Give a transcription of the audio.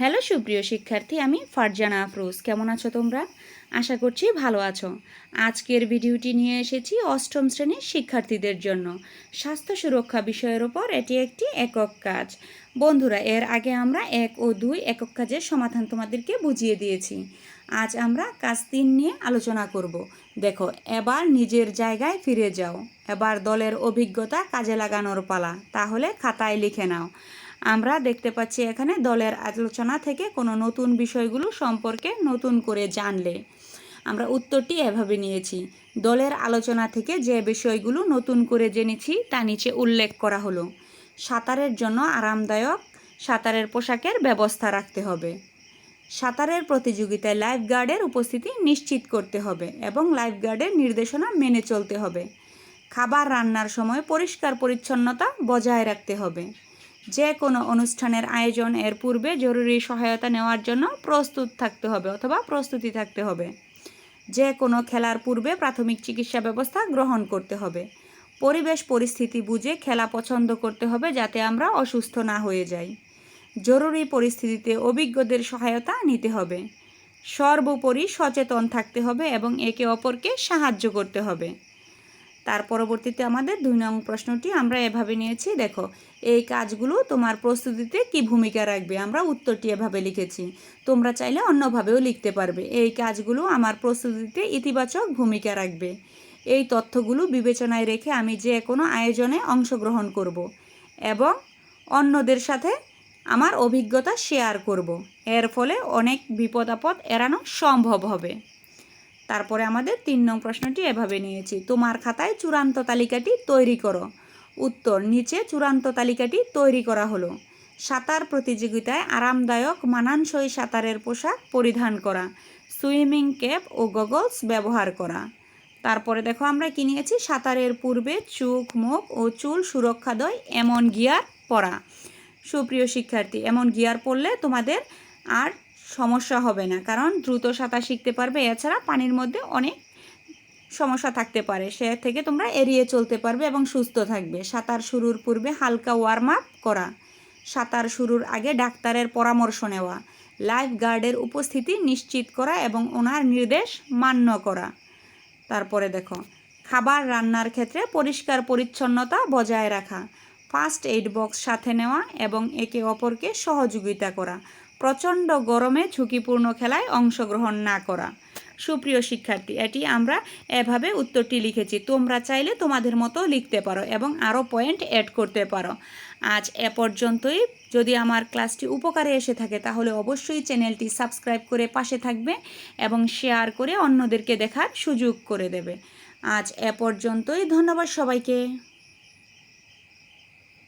Hello, সুপ্রিয় শিক্ষার্থী, আমি ফারজানা আফরোজ। কেমন আছো তোমরা? আশা করছি ভালো আছো। আজকের ভিডিওটি নিয়ে এসেছি অষ্টম শ্রেণির শিক্ষার্থীদের জন্য। স্বাস্থ্য সুরক্ষা বিষয়ের ওপর এটি একটি একক কাজ। বন্ধুরা, এর আগে আমরা এক ও দুই একক কাজের সমাধান তোমাদেরকে বুঝিয়ে দিয়েছি। আজ আমরা কাজ তিন নিয়ে আলোচনা করব। দেখো, এবার নিজের জায়গায় ফিরে যাও। এবার দলের অভিজ্ঞতা কাজে লাগানোর পালা। তাহলে খাতায় লিখে নাও। আমরা দেখতে পাচ্ছি এখানে দলের আলোচনা থেকে কোনো নতুন বিষয়গুলো সম্পর্কে নতুন করে জানলে। আমরা উত্তরটি এভাবে নিয়েছি। দলের আলোচনা থেকে যে বিষয়গুলো নতুন করে জেনেছি তা নিচে উল্লেখ করা হলো। সাঁতারের জন্য আরামদায়ক, সাঁতারের পোশাকের ব্যবস্থা রাখতে হবে। সাঁতারের প্রতিযোগিতায় লাইফ গার্ডের উপস্থিতি নিশ্চিত করতে হবে এবং লাইফ গার্ডের নির্দেশনা মেনে চলতে হবে। খাবার রান্নার সময় পরিষ্কার পরিচ্ছন্নতা বজায় রাখতে হবে। যে কোনো অনুষ্ঠানের আয়োজন এর পূর্বে জরুরি সহায়তা নেওয়ার জন্য প্রস্তুত থাকতে হবে অথবা প্রস্তুতি থাকতে হবে। যে কোনো খেলার পূর্বে প্রাথমিক চিকিৎসা ব্যবস্থা গ্রহণ করতে হবে। পরিবেশ পরিস্থিতি বুঝে খেলা পছন্দ করতে হবে যাতে আমরা অসুস্থ না হয়ে যাই। জরুরি পরিস্থিতিতে অভিজ্ঞদের সহায়তা নিতে হবে। সর্বোপরি সচেতন থাকতে হবে এবং একে অপরকে সাহায্য করতে হবে। তার পরবর্তীতে আমাদের দুই নং প্রশ্নটি আমরা এভাবে নিয়েছি, দেখো, এই কাজগুলো তোমার প্রস্তুতিতে কি ভূমিকা রাখবে? আমরা উত্তরটি এভাবে লিখেছি, তোমরা চাইলে অন্যভাবেও লিখতে পারবে, এই কাজগুলো আমার প্রস্তুতিতে ইতিবাচক ভূমিকা রাখবে। এই তথ্যগুলো বিবেচনায় রেখে আমি যে কোনো আয়োজনে অংশগ্রহণ করব এবং অন্যদের সাথে আমার অভিজ্ঞতা শেয়ার করব। এর ফলে অনেক বিপদ আপদ এড়ানো সম্ভব হবে। তারপরে আমাদের তিন নং প্রশ্নটি এভাবে নিয়েছি। তোমার খাতায় চূড়ান্ত তালিকাটি তৈরি করো। উত্তর, নিচে চূড়ান্ত তালিকাটি তৈরি করা হলো। সাঁতার প্রতিযোগিতায় আরামদায়ক মানানসই সাঁতারের পোশাক পরিধান করা। সুইমিং ক্যাপ ও গগলস ব্যবহার করা। তারপরে দেখো আমরা কি নিয়েছি? সাঁতারের পূর্বে চোখ, মুখ ও চুল সুরক্ষা দেয় এমন গিয়ার পরা। সুপ্রিয় শিক্ষার্থী, এমন গিয়ার পরলে তোমাদের আর সমস্যা হবে না। কারণ দ্রুত সাঁতার শিখতে পারবে, এছাড়া পানির মধ্যে অনেক সমস্যা থাকতে পারে। সে থেকে তোমরা এড়িয়ে চলতে পারবে এবং সুস্থ থাকবে। সাঁতার শুরুর পূর্বে হালকা ওয়ার্ম আপ করা। সাঁতার শুরুর আগে ডাক্তারের পরামর্শ নেওয়া। লাইফ গার্ডের উপস্থিতি নিশ্চিত করা এবং ওনার নির্দেশ মান্য করা। তারপরে দেখো, খাবার রান্নার ক্ষেত্রে পরিষ্কার পরিচ্ছন্নতা বজায় রাখা। ফার্স্ট এইড বক্স সাথে নেওয়া এবং একে অপরকে সহযোগিতা করা। প্রচণ্ড গরমে ঝুঁকিপূর্ণ খেলায় অংশগ্রহণ না করা। সুপ্রিয় শিক্ষার্থী, এটি আমরা এভাবে উত্তরটি লিখেছি। তোমরা চাইলে তোমাদের মতো লিখতে পারো এবং আরও পয়েন্ট অ্যাড করতে পারো। আজ এ পর্যন্তই। যদি আমার ক্লাসটি উপকারে এসে থাকে, তাহলে অবশ্যই চ্যানেলটি সাবস্ক্রাইব করে পাশে থাকবে এবং শেয়ার করে অন্যদেরকে দেখার সুযোগ করে দেবে। আজ এ পর্যন্তই। ধন্যবাদ সবাইকে।